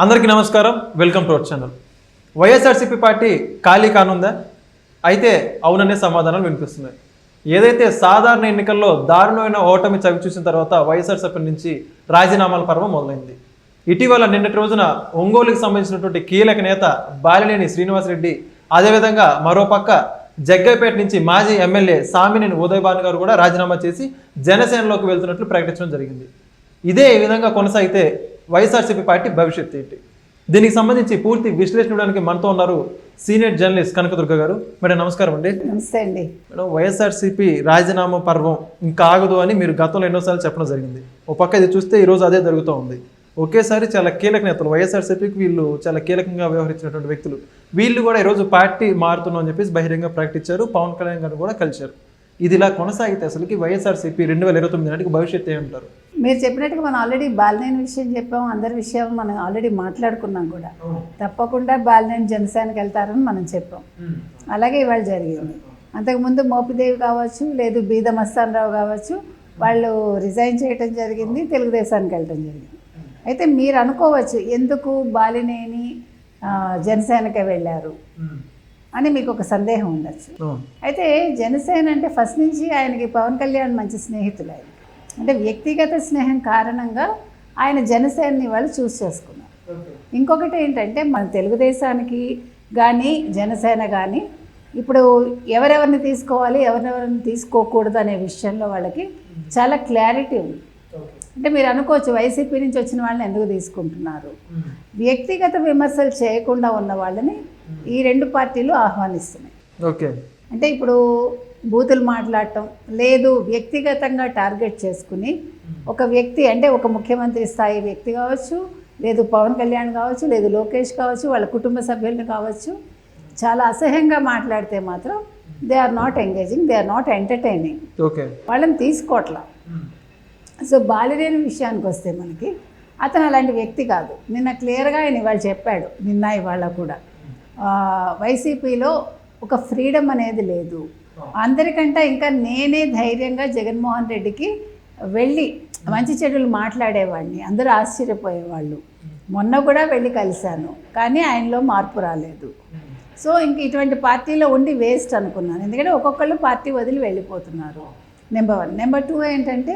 అందరికీ నమస్కారం. Welcome to our channel YSRCP party ఖాళీ కానుందా? అయితే అవుననే సమాధానాలు వినిపిస్తున్నాయి. ఏదైతే సాధారణ ఎన్నికల్లో దారుణమైన ఓటమి చవి చూసిన తర్వాత వైఎస్ఆర్సీపీ నుంచి రాజీనామాల పర్వం మొదలైంది. ఇటీవల నిన్నటి రోజున ఒంగోలుకి సంబంధించినటువంటి కీలక నేత బాలినేని శ్రీనివాసరెడ్డి అదేవిధంగా మరోపక్క జగ్గైపేట నుంచి మాజీ ఎమ్మెల్యే సామినేని ఉదయభాను గారు కూడా రాజీనామా చేసి జనసేనలోకి వెళ్తున్నట్లు ప్రకటించడం జరిగింది. ఇదే విధంగా కొనసాగితే వైఎస్ఆర్సీపీ పార్టీ భవిష్యత్తు ఏంటి? దీనికి సంబంధించి పూర్తి విశ్లేషణ ఇవ్వడానికి మనతో ఉన్నారు సీనియర్ జర్నలిస్ట్ కనకదుర్గ గారు. మేడం నమస్కారం అండి. నమస్తే అండి. మేడం వైఎస్ఆర్సీపీ రాజీనామా పర్వం ఇంకా ఆగదు అని మీరు గతంలో ఎన్నోసార్లు చెప్పడం జరిగింది. ఒక పక్క ఇది చూస్తే ఈరోజు అదే జరుగుతూ ఉంది. ఒకేసారి చాలా కీలక నేతలు వైఎస్ఆర్సీపీకి వీళ్ళు చాలా కీలకంగా వ్యవహరించినటువంటి వ్యక్తులు. వీళ్ళు కూడా ఈరోజు పార్టీ మారుతున్నాం అని చెప్పేసి బహిరంగ ప్రకటించారు. పవన్ కళ్యాణ్ గారు కూడా కలిశారు. ఇది ఇలా కొనసాగితే అసలుకి వైఎస్ఆర్సీపీ రెండు వేల ఇరవై తొమ్మిది నాటికి భవిష్యత్తు ఏమంటారు? మీరు చెప్పినట్టుగా మనం ఆల్రెడీ బాలినేని విషయం చెప్పాం అందరి విషయం మనం ఆల్రెడీ మాట్లాడుకున్నాం కూడా. తప్పకుండా బాలినేని జనసేనకి వెళ్తారని మనం చెప్పాం. అలాగే ఇవాళ జరిగింది. అంతకుముందు మోపిదేవి కావచ్చు లేదు బీద రావు కావచ్చు వాళ్ళు రిజైన్ చేయటం జరిగింది తెలుగుదేశానికి వెళ్ళటం జరిగింది. అయితే మీరు అనుకోవచ్చు ఎందుకు బాలినేని జనసేనకే వెళ్ళారు? అని మీకు ఒక సందేహం ఉండొచ్చు. అయితే జనసేన అంటే ఫస్ట్ నుంచి ఆయనకి పవన్ కళ్యాణ్ మంచి స్నేహితులు ఆయన. అంటే వ్యక్తిగత స్నేహం కారణంగా ఆయన జనసేనని వాళ్ళు చూస్ చేసుకున్నారు. ఇంకొకటి ఏంటంటే మన తెలుగుదేశానికి కానీ జనసేన కానీ ఇప్పుడు ఎవరెవరిని తీసుకోవాలి ఎవరెవరిని తీసుకోకూడదు అనే విషయంలో వాళ్ళకి చాలా క్లారిటీ ఉంది. అంటే మీరు అనుకోవచ్చు వైసీపీ నుంచి వచ్చిన వాళ్ళని ఎందుకు తీసుకుంటున్నారు? వ్యక్తిగత విమర్శలు చేయకుండా ఉన్న వాళ్ళని ఈ రెండు పార్టీలు ఆహ్వానిస్తున్నాయి. ఓకే. అంటే ఇప్పుడు బూతులు మాట్లాడటం లేదు వ్యక్తిగతంగా టార్గెట్ చేసుకుని ఒక వ్యక్తి అంటే ఒక ముఖ్యమంత్రి స్థాయి వ్యక్తి కావచ్చు లేదు పవన్ కళ్యాణ్ కావచ్చు లేదు లోకేష్ కావచ్చు వాళ్ళ కుటుంబ సభ్యులను కావచ్చు చాలా అసహ్యంగా మాట్లాడితే మాత్రం they are not engaging they are not entertaining. Okay. వాళ్ళని తీసుకోవట్లా సో బాలినేని విషయానికి వస్తే మనకి అతను అలాంటి వ్యక్తి కాదు. నిన్న క్లియర్గా ఆయన ఇవాళ చెప్పాడు నిన్న ఇవాళ కూడా. వైసీపీలో ఒక ఫ్రీడమ్ అనేది లేదు. అందరికంటే ఇంకా నేనే ధైర్యంగా జగన్మోహన్ రెడ్డికి వెళ్ళి మంచి చెడులు మాట్లాడేవాడిని. అందరూ ఆశ్చర్యపోయేవాళ్ళు. మొన్న కూడా వెళ్ళి కలిశాను. కానీ ఆయనలో మార్పు రాలేదు. సో ఇంక ఇటువంటి పార్టీలో ఉండి వేస్ట్ అనుకున్నాను. ఎందుకంటే ఒక్కొక్కళ్ళు పార్టీ వదిలి వెళ్ళిపోతున్నారు. Number one. నెంబర్ టూ ఏంటంటే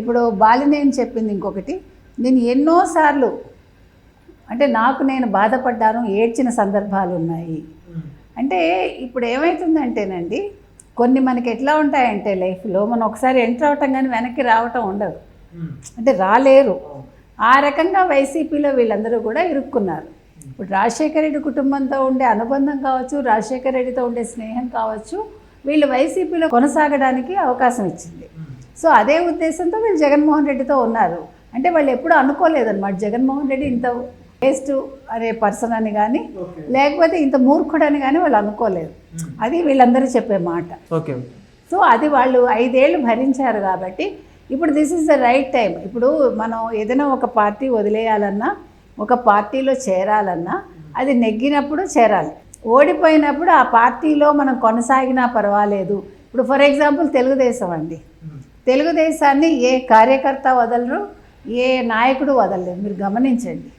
ఇప్పుడు బాలినేని చెప్పింది ఇంకొకటి. నేను ఎన్నోసార్లు అంటే నాకు నేను బాధపడ్డాను ఏడ్చిన సందర్భాలు ఉన్నాయి అంటే ఇప్పుడు ఏమవుతుందంటేనండి కొన్ని మనకి ఎట్లా ఉంటాయంటే లైఫ్లో మనం ఒకసారి ఎంటర్ అవటం కానీ వెనక్కి రావటం ఉండదు. అంటే రాలేరు. ఆ రకంగా వైసీపీలో వీళ్ళందరూ కూడా ఇరుక్కున్నారు. ఇప్పుడు రాజశేఖర రెడ్డి కుటుంబంతో ఉండే అనుబంధం కావచ్చు రాజశేఖర రెడ్డితో ఉండే స్నేహం కావచ్చు వీళ్ళు వైసీపీలో కొనసాగడానికి అవకాశం ఇచ్చింది. సో అదే ఉద్దేశంతో వీళ్ళు జగన్మోహన్ రెడ్డితో ఉన్నారు. అంటే వాళ్ళు ఎప్పుడూ అనుకోలేదన్నమాట. జగన్మోహన్ రెడ్డి ఇంత వేస్ట్ అనే పర్సన్ అని కానీ లేకపోతే ఇంత మూర్ఖుడని కానీ వాళ్ళు అనుకోలేదు. అది వీళ్ళందరూ చెప్పే మాట. ఓకే సో అది వాళ్ళు ఐదేళ్ళు భరించారు కాబట్టి ఇప్పుడు this is the right time ఇప్పుడు మనం ఏదైనా ఒక పార్టీ వదిలేయాలన్నా ఒక పార్టీలో చేరాలన్నా అది నెగ్గినప్పుడు చేరాలి. ఓడిపోయినప్పుడు ఆ పార్టీలో మనం కొనసాగినా పర్వాలేదు. ఇప్పుడు ఫర్ ఎగ్జాంపుల్ తెలుగుదేశం అండి. తెలుగుదేశాన్ని ఏ కార్యకర్త వదలరు ఏ నాయకుడు వదలలేరు. మీరు గమనించండి.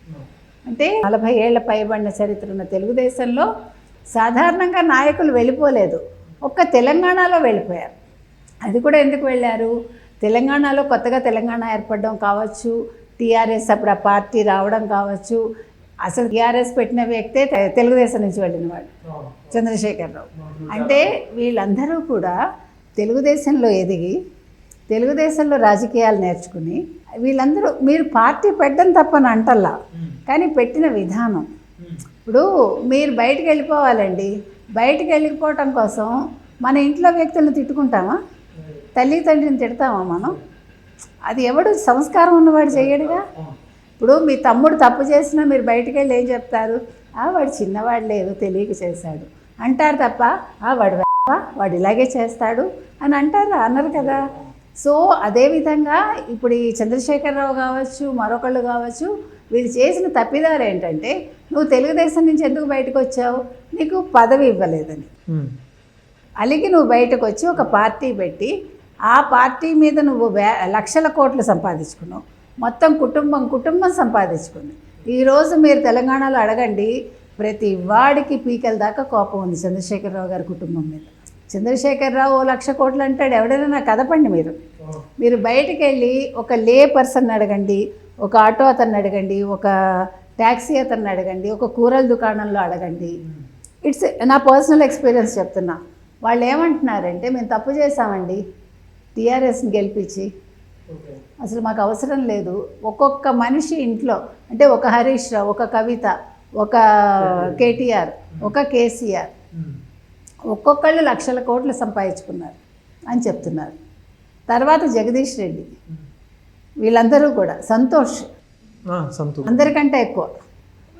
అంటే నలభై ఏళ్ళ పైబడిన చరిత్ర ఉన్న తెలుగుదేశంలో సాధారణంగా నాయకులు వెళ్ళిపోలేదు. ఒక్క తెలంగాణలో వెళ్ళిపోయారు. అది కూడా ఎందుకు వెళ్ళారు? తెలంగాణలో కొత్తగా తెలంగాణ ఏర్పడడం కావచ్చు టీఆర్ఎస్ అప్పుడు ఆ పార్టీ రావడం కావచ్చు. అసలు టీఆర్ఎస్ పెట్టిన వ్యక్తే తెలుగుదేశం నుంచి వెళ్ళినవాడు చంద్రశేఖరరావు. అంటే వీళ్ళందరూ కూడా తెలుగుదేశంలో ఎదిగి తెలుగుదేశంలో రాజకీయాలు నేర్చుకుని వీళ్ళందరూ మీరు పార్టీ పెట్టడం తప్పని అంటల్లా. కానీ పెట్టిన విధానం. ఇప్పుడు మీరు బయటికి వెళ్ళిపోవాలండి. బయటికి వెళ్ళిపోవటం కోసం మన ఇంట్లో వ్యక్తులను తిట్టుకుంటామా? తల్లిదండ్రిని తిడతామా మనం? అది ఎవడు సంస్కారం ఉన్నవాడు చేయడుగా? ఇప్పుడు మీ తమ్ముడు తప్పు చేసినా మీరు బయటికి వెళ్ళి ఏం చెప్తారు? ఆ వాడు చిన్నవాడు లేదు తెలియక చేశాడు. అంటారు తప్ప ఆ వాడు వాడు ఇలాగే చేస్తాడు. అని అంటారు అన్నారు కదా. సో అదేవిధంగా ఇప్పుడు ఈ చంద్రశేఖరరావు కావచ్చు మరొకళ్ళు కావచ్చు వీళ్ళు చేసిన తప్పిదారు ఏంటంటే నువ్వు తెలుగుదేశం నుంచి ఎందుకు బయటకు వచ్చావు? నీకు పదవి ఇవ్వలేదని. అలిగి నువ్వు బయటకు వచ్చి ఒక పార్టీ పెట్టి ఆ పార్టీ మీద నువ్వు వే లక్షల కోట్లు సంపాదించుకున్నావు. మొత్తం కుటుంబం కుటుంబం సంపాదించుకుంది. ఈరోజు మీరు తెలంగాణలో అడగండి ప్రతి వాడికి పీకల దాకా కోపం ఉంది చంద్రశేఖరరావు గారి కుటుంబం మీద. చంద్రశేఖరరావు ఓ లక్ష కోట్లు అంటాడు. ఎవడైనా కదపండి మీరు. మీరు బయటికి వెళ్ళి ఒక లే పర్సన్ అడగండి ఒక ఆటో అతన్ని అడగండి ఒక ట్యాక్సీ అతన్ని అడగండి ఒక కూరల దుకాణంలో అడగండి. ఇట్స్ నా పర్సనల్ ఎక్స్పీరియన్స్ చెప్తున్నా. వాళ్ళు ఏమంటున్నారంటే మేము తప్పు చేశామండి టీఆర్ఎస్ని గెలిపించి. అసలు మాకు అవసరం లేదు. ఒక్కొక్క మనిషి ఇంట్లో అంటే ఒక హరీష్ రావు ఒక కవిత ఒక కేటీఆర్ ఒక కేసీఆర్ ఒక్కొక్కళ్ళు లక్షల కోట్లు సంపాదించుకున్నారు అని చెప్తున్నారు. తర్వాత జగదీష్ రెడ్డి. వీళ్ళందరూ కూడా సంతోష్. అందరికంటే ఎక్కువ.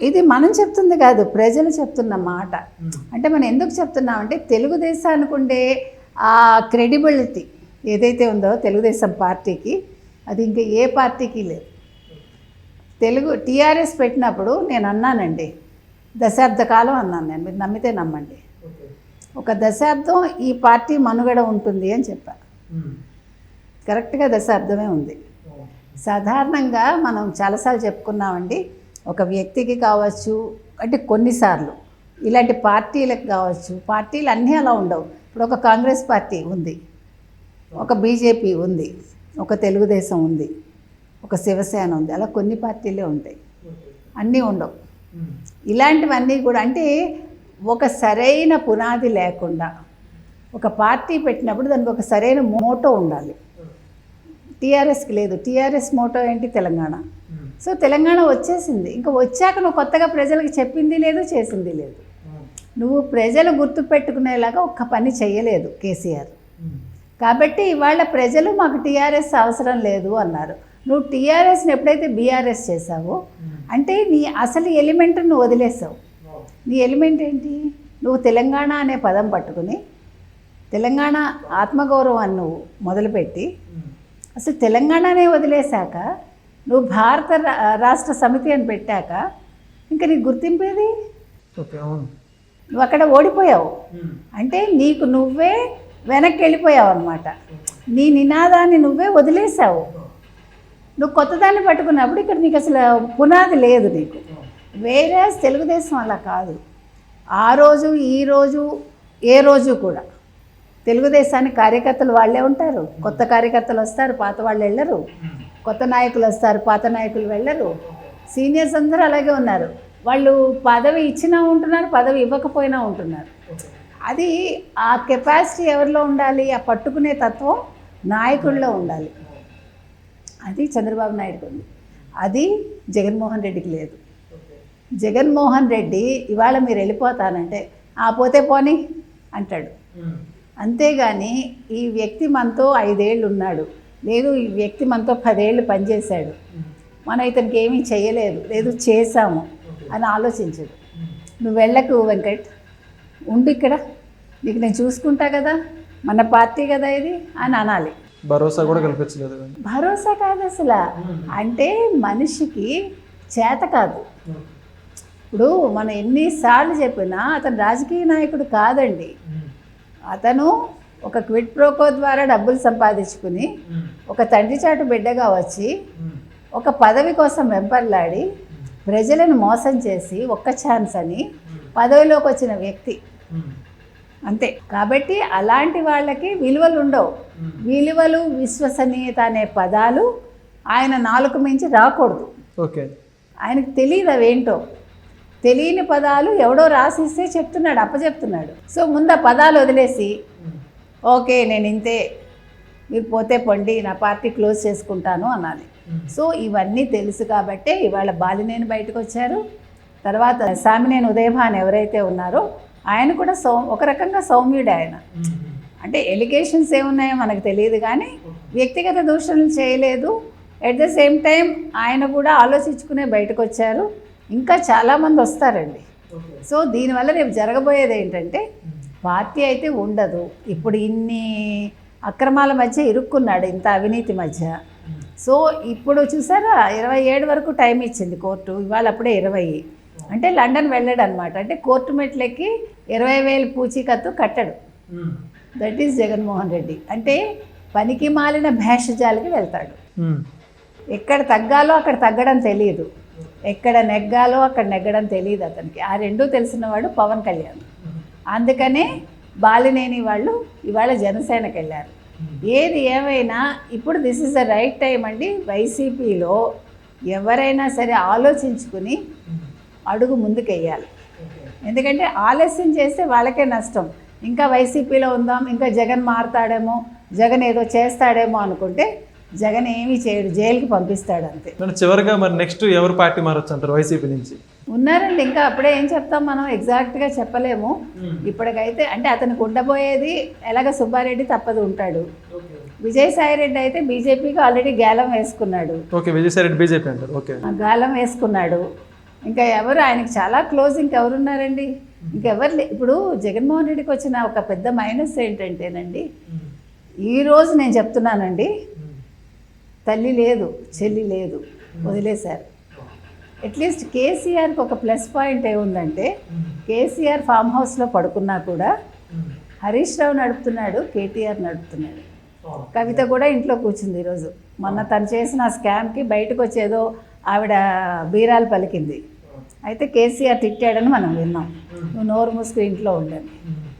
ఇది మనం చెప్తుంది కాదు ప్రజలు చెప్తున్న మాట. అంటే మనం ఎందుకు చెప్తున్నామంటే తెలుగుదేశానికి ఉండే ఆ క్రెడిబిలిటీ ఏదైతే ఉందో తెలుగుదేశం పార్టీకి అది ఇంకా ఏ పార్టీకి లేదు. తెలుగు టీఆర్ఎస్ పెట్టినప్పుడు నేను అన్నానండి దశాబ్ద కాలం అన్నాను నేను మీరు నమ్మితే నమ్మండి. ఒక దశాబ్దం ఈ పార్టీ మనుగడ ఉంటుంది అని చెప్పాను కరెక్ట్గా దశాబ్దమే ఉంది. సాధారణంగా మనం చాలాసార్లు చెప్పుకున్నామండి ఒక వ్యక్తికి కావచ్చు అంటే కొన్నిసార్లు ఇలాంటి పార్టీలకు కావచ్చు పార్టీలు అన్నీ అలా ఉండవు. ఇప్పుడు ఒక కాంగ్రెస్ పార్టీ ఉంది ఒక బీజేపీ ఉంది ఒక తెలుగుదేశం ఉంది ఒక శివసేన ఉంది అలా కొన్ని పార్టీలే ఉంటాయి. అన్నీ ఉండవు. ఇలాంటివన్నీ కూడా అంటే ఒక సరైన పునాది లేకుండా ఒక పార్టీ పెట్టినప్పుడు దానికి ఒక సరైన మోటో ఉండాలి. టీఆర్ఎస్కి లేదు. టీఆర్ఎస్ మోటో ఏంటి? తెలంగాణ. సో తెలంగాణ వచ్చేసింది. ఇంకా వచ్చాక నువ్వు కొత్తగా ప్రజలకు చెప్పింది లేదు చేసింది లేదు. నువ్వు ప్రజలు గుర్తుపెట్టుకునేలాగా ఒక్క పని చేయలేదు కేసీఆర్. కాబట్టి ఇవాళ ప్రజలు మాకు టీఆర్ఎస్ అవసరం లేదు అన్నారు. నువ్వు టీఆర్ఎస్ని ఎప్పుడైతే బీఆర్ఎస్ చేసావో అంటే నీ అసలు ఎలిమెంట్ నువ్వు వదిలేసావు. నీ ఎలిమెంట్ ఏంటి? నువ్వు తెలంగాణ అనే పదం పట్టుకుని తెలంగాణ ఆత్మగౌరవాన్ని నువ్వు మొదలుపెట్టి అసలు తెలంగాణనే వదిలేశాక నువ్వు భారత రా- రాష్ట్ర సమితి అని పెట్టాక ఇంకా నీకు గుర్తింపేది నువ్వు అక్కడ ఓడిపోయావు. అంటే నీకు నువ్వే వెనక్కి వెళ్ళిపోయావు అనమాట నీ నినాదాన్ని నువ్వే వదిలేసావు నువ్వు కొత్తదాన్ని పట్టుకున్నప్పుడు ఇక్కడ నీకు అసలు పునాది లేదు నీకు. వేరే తెలుగుదేశం అలా కాదు. ఆ రోజు ఈ రోజు ఏ రోజు కూడా. తెలుగుదేశానికి కార్యకర్తలు వాళ్ళే ఉంటారు. కొత్త కార్యకర్తలు వస్తారు పాత వాళ్ళు వెళ్ళరు. కొత్త నాయకులు వస్తారు పాత నాయకులు వెళ్ళరు. సీనియర్స్ అందరూ అలాగే ఉన్నారు. వాళ్ళు పదవి ఇచ్చినా ఉంటున్నారు పదవి ఇవ్వకపోయినా ఉంటున్నారు. అది ఆ కెపాసిటీ ఎవరిలో ఉండాలి? ఆ పట్టుకునే తత్వం నాయకుల్లో ఉండాలి. అది చంద్రబాబు నాయుడుకి ఉంది. అది జగన్మోహన్ రెడ్డికి లేదు. జగన్మోహన్ రెడ్డి ఇవాళ మీరు వెళ్ళిపోతానంటే ఆ పోతే పోని అంటాడు. అంతేగాని ఈ వ్యక్తి మనతో ఐదేళ్ళు ఉన్నాడు. లేదు ఈ వ్యక్తి మనతో పదేళ్ళు పనిచేశాడు. మనం ఇతనికి ఏమీ చేయలేదు. లేదు చేశాము అని ఆలోచించడు నువ్వు వెళ్ళకు వెంకట్. ఉండు ఇక్కడ. నీకు నేను చూసుకుంటా కదా. మన పార్టీ కదా ఇది అని అనాలి. భరోసా కూడా కల్పించలేదు భరోసా కాదు అసలు. అంటే మనిషికి చేత కాదు. ఇప్పుడు మనం ఎన్నిసార్లు చెప్పినా అతను రాజకీయ నాయకుడు కాదండి. అతను ఒక క్విట్ ప్రోకో ద్వారా డబ్బులు సంపాదించుకుని ఒక తండ్రి చాటు బిడ్డగా వచ్చి ఒక పదవి కోసం వెంపర్లాడి ప్రజలను మోసం చేసి ఒక్క ఛాన్స్ అని పదవిలోకి వచ్చిన వ్యక్తి. అంతే. కాబట్టి అలాంటి వాళ్ళకి విలువలు ఉండవు. విలువలు విశ్వసనీయత అనే పదాలు ఆయన నాలుగు మించి రాకూడదు. ఓకే. ఆయనకు తెలియదు అవేంటో. తెలియని పదాలు ఎవడో రాసిస్తే చెప్తున్నాడు అప్పచెప్తున్నాడు. సో ముందు ఆ పదాలు వదిలేసి ఓకే నేను ఇంతే మీరు పోతే పండి నా పార్టీ క్లోజ్ చేసుకుంటాను అనాలి. సో ఇవన్నీ తెలుసు కాబట్టే ఇవాళ బాలినేని బయటకు వచ్చారు. తర్వాత సామినేని ఉదయభాన్ ఎవరైతే ఉన్నారో ఆయన కూడా సౌ ఒక రకంగా సౌమ్యుడు ఆయన. అంటే ఎలిగేషన్స్ ఏమున్నాయో మనకు తెలియదు కానీ వ్యక్తిగత దూషణలు చేయలేదు. ఎట్ ద సేమ్ టైం ఆయన కూడా ఆలోచించుకునే బయటకు వచ్చారు. ఇంకా చాలామంది వస్తారండి. సో దీనివల్ల రేపు జరగబోయేది ఏంటంటే పార్టీ అయితే ఉండదు. ఇప్పుడు ఇన్ని అక్రమాల మధ్య ఇరుక్కున్నాడు ఇంత అవినీతి మధ్య. సో ఇప్పుడు చూసారా ఇరవై ఏడు వరకు టైం ఇచ్చింది కోర్టు. ఇవాళ అప్పుడే ఇరవై. అంటే లండన్ వెళ్ళాడు అనమాట అంటే కోర్టు మెట్లకి ఇరవై వేలు పూచీకత్తు కట్టడు. That is Jaganmohan Reddy. అంటే పనికి మాలిన భేషజాలకి వెళ్తాడు. ఎక్కడ తగ్గాలో అక్కడ తగ్గడం తెలియదు. ఎక్కడ నెగ్గాలో అక్కడ నెగ్గడం తెలియదు అతనికి. ఆ రెండూ తెలిసినవాడు పవన్ కళ్యాణ్. అందుకనే బాలినేని వాళ్ళు ఇవాళ జనసేనకి వెళ్ళారు. ఏది ఏమైనా ఇప్పుడు this is the right time అండి వైసీపీలో ఎవరైనా సరే ఆలోచించుకుని అడుగు ముందుకెయ్యాలి. ఎందుకంటే ఆలస్యం చేస్తే వాళ్ళకే నష్టం. ఇంకా వైసీపీలో ఉందాం ఇంకా జగన్ మారుతాడేమో జగన్ ఏదో చేస్తాడేమో అనుకుంటే జగన్ ఏమీ చేయడు జైలుకి పంపిస్తాడు అంతే చివరిగా మరి నెక్స్ట్ ఎవరు పార్టీ మారొచ్చు అంటారు వైసీపీ నుంచి? ఉన్నారండి ఇంకా అప్పుడే ఏం చెప్తాం మనం? ఎగ్జాక్ట్గా చెప్పలేము. ఇప్పటికైతే అంటే అతనికి ఉండబోయేది ఎలాగ సుబ్బారెడ్డి తప్పదు ఉంటాడు. విజయసాయిరెడ్డి అయితే బీజేపీకి ఆల్రెడీ గేలం వేసుకున్నాడు. ఓకే విజయసాయి రెడ్డి బీజేపీ అంటారు. ఓకే. గాలం వేసుకున్నాడు. ఇంకా ఎవరు ఆయనకి చాలా క్లోజ్ ఇంకెవరున్నారండి? ఇంకెవరు ఇప్పుడు జగన్మోహన్ రెడ్డికి వచ్చిన ఒక పెద్ద మైనస్ ఏంటంటేనండి ఈరోజు నేను చెప్తున్నానండి తల్లి లేదు చెల్లి లేదు. వదిలేశారు. అట్లీస్ట్ కేసీఆర్కి ఒక ప్లస్ పాయింట్ ఏముందంటే కేసీఆర్ ఫామ్ హౌస్లో పడుకున్నా కూడా హరీష్ రావు నడుపుతున్నాడు కేటీఆర్ నడుపుతున్నాడు. కవిత కూడా ఇంట్లో కూర్చుంది ఈరోజు. మొన్న తను చేసిన స్కామ్కి బయటకు వచ్చేదో ఆవిడ బీరాలు పలికింది. అయితే కేసీఆర్ తిట్టాడని మనం విన్నాం. నువ్వు నోరు మూసుకు ఇంట్లో ఉండని.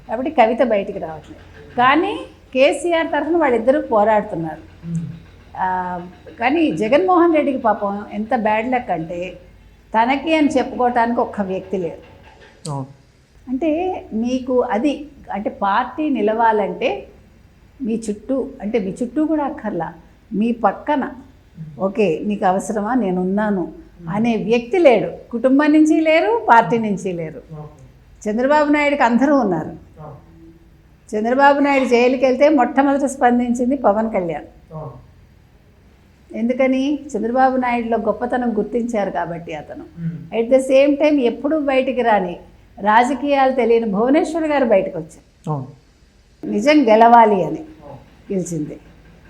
కాబట్టి కవిత బయటికి రావట్లేదు. కానీ కేసీఆర్ తరఫున వాళ్ళిద్దరూ పోరాడుతున్నారు. కానీ జగన్మోహన్ రెడ్డికి పాపం ఎంత బ్యాడ్ లక్ అంటే తనకి అని చెప్పుకోవటానికి ఒక్క వ్యక్తి లేరు. అంటే మీకు అది అంటే పార్టీ నిలవాలంటే మీ చుట్టూ అంటే మీ చుట్టూ కూడా అక్కర్లా. మీ పక్కన ఓకే నీకు అవసరమా నేనున్నాను అనే వ్యక్తి లేడు. కుటుంబం నుంచి లేరు పార్టీ నుంచి లేరు. చంద్రబాబు నాయుడుకి అందరూ ఉన్నారు. చంద్రబాబు నాయుడు జైలుకి వెళ్తే మొట్టమొదట స్పందించింది పవన్ కళ్యాణ్. ఎందుకని? చంద్రబాబు నాయుడులో గొప్పతనం గుర్తించారు కాబట్టి అతను. అట్ ద సేమ్ టైం ఎప్పుడూ బయటికి రాని రాజకీయాలు తెలియని భువనేశ్వర్ గారు బయటకు వచ్చారు నిజం గెలవాలి అని గెలిచింది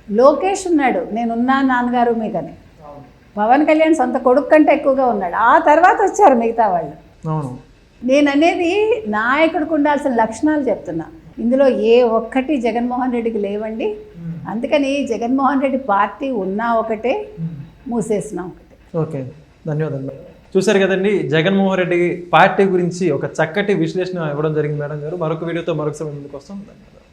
లోకేష్ ఉన్నాడు నేనున్నా నాన్నగారు మీకని. పవన్ కళ్యాణ్ సొంత కొడుకు కంటే ఎక్కువగా ఉన్నాడు. ఆ తర్వాత వచ్చారు మిగతా వాళ్ళు. నేను అనేది నాయకుడికి ఉండాల్సిన లక్షణాలు చెప్తున్నా. ఇందులో ఏ ఒక్కటి జగన్మోహన్ రెడ్డికి లేవండి. అందుకని జగన్మోహన్ రెడ్డి పార్టీ ఉన్నా ఒకటే మూసేసినా ఒకటే. ఓకే ధన్యవాదాలు. చూశారు కదండి జగన్మోహన్ రెడ్డి పార్టీ గురించి ఒక చక్కటి విశ్లేషణ ఇవ్వడం జరిగింది మేడం గారు. మరొక వీడియోతో మరొకసారి ముందుకు వస్తాం. ధన్యవాదాలు.